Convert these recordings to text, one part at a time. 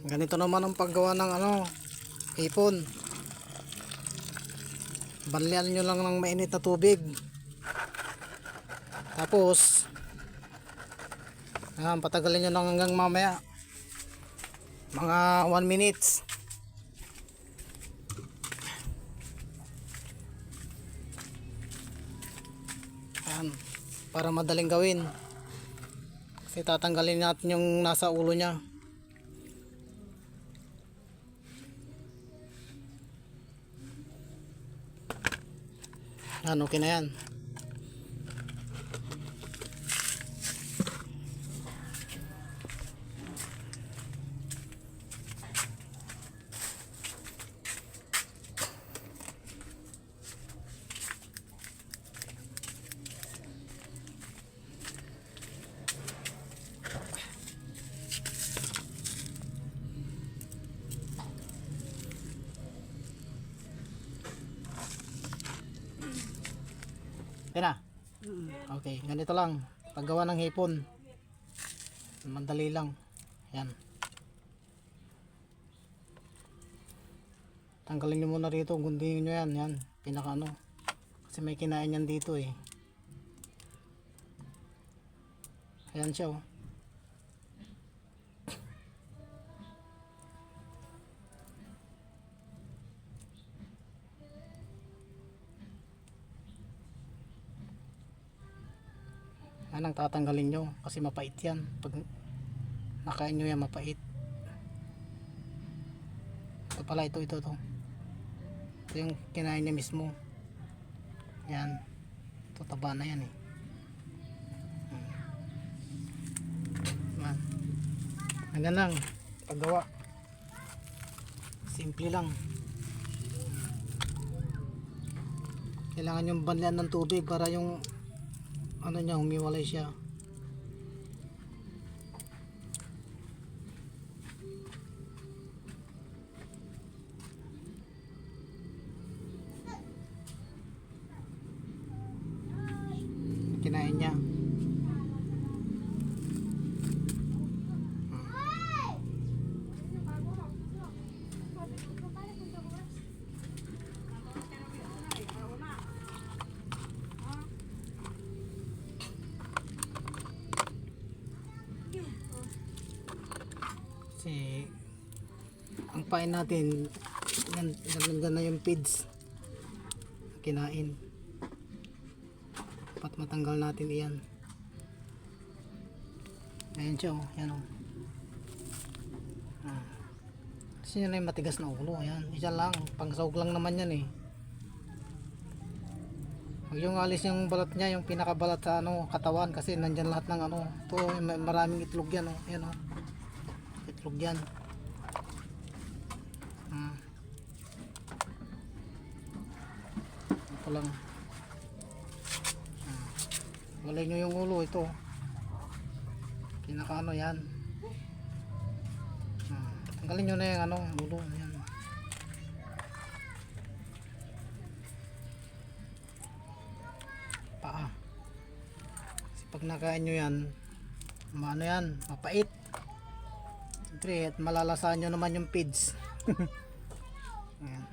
Ganito naman ang paggawa ng ano, hipon. Banlian nyo lang ng mainit na tubig. Tapos, ayan, patagalin nyo lang hanggang mamaya. Mga 1 minutes. Ayan, para madaling gawin. Kasi tatanggalin natin yung nasa ulo niya. Yan, okay yan. Yan na. Okay, ganito lang. Paggawa ng hipon. Madali lang. Yan. Tanggalin nyo muna rito. Guntingin nyo yan. Yan. Pinaka ano. Kasi may kinain yan dito eh. Ayan siya oh. Yan ang tatanggalin nyo kasi mapait yan. Pag nakain nyo yan mapait. Ito pala ito ito to. Ito yung kinain niya mismo. Yan. Ito taba na yan eh. Hmm. Yan. Hanggang lang. Paggawa. Simple lang. Kailangan yung banlian ng tubig para yung ano niya, humiwalay siya. Kinain niya. Kasi ang pain natin ganda na yung feeds kinain. Dapat matanggal natin iyan. Ayan siya oh. Yan oh. Ah. kasi yun yung matigas na ulo ayan. Isa lang pangsawag lang naman yan eh. Huwag yung alis yung balat niya, yung pinakabalat sa ano, katawan kasi nandyan lahat ng ano, to may maraming itlog yan oh, ayan oh itlog yan. Hmm. ito lang. Hmm. walay nyo yung ulo ito. Pinaka ano yan. Hmm. tanggalin nyo na yung ano ulo. Yan paa. Kasi pag nakain nyo yan maano yan mapait Siyempre, at malalasahan nyo naman yung feeds. Ayan.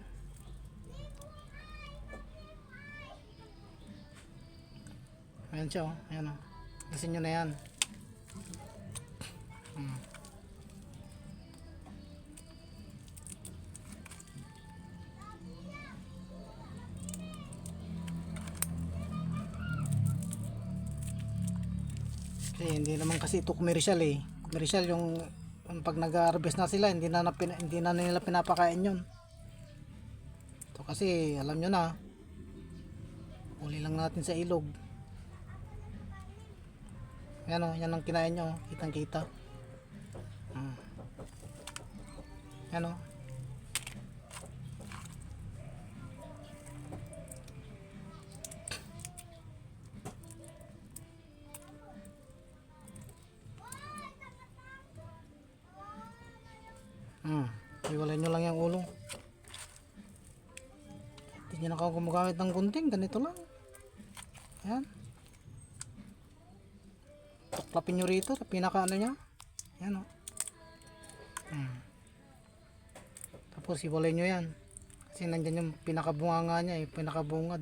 Ayan siya, oh. Ayan, oh. Gasin nyo na yan. Hmm. Kasi hindi naman kasi ito commercial eh. Commercial yung pag nag-harvest na sila hindi na, na hindi na nila pinapakain yun. Ito kasi alam nyo na uli lang natin sa ilog. Yan o yan ang kinain nyo kitang kita hmm. yan o gumagamit ng gunting. Ganito lang. Ayan. Tuklapin nyo rito. Sa pinaka ano niya. Ayan o. Hmm. Tapos iwalay nyo yan. Kasi nandyan yung pinakabunganga niya eh, pinakabungad.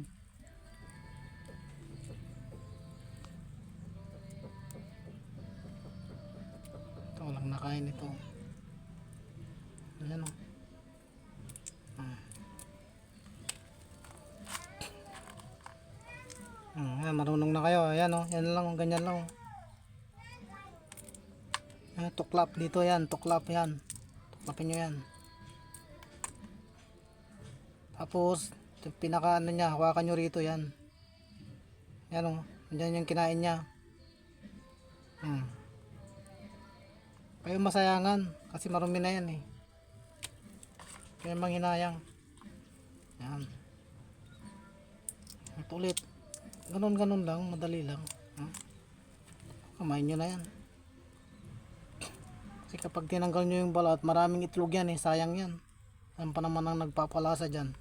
Ito, walang nakain ito. Ayan o. marunong na kayo. Ayan o, yan lang, ganyan lang. oh. Ayan, tuklap dito yan, tuklap yan. Tuklapin nyo yan. Tapos, yung pinaka ano niya, hawakan nyo rito yan. Yan o, andyan yung kinain niya. Hmm. Kayo masayangan, kasi marumi na yan eh. Kaya manghinayang. Yan. At ulit. Ganon-ganon lang, madali lang. Hmm? Kamain nyo na yan. Kasi kapag tinanggal nyo yung balat, maraming itlog yan eh, sayang yan. Yan pa naman ang nagpapalasa dyan.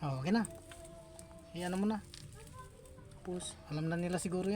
Okay na. Iyan mo na. Tapos, alam na nila siguro yan.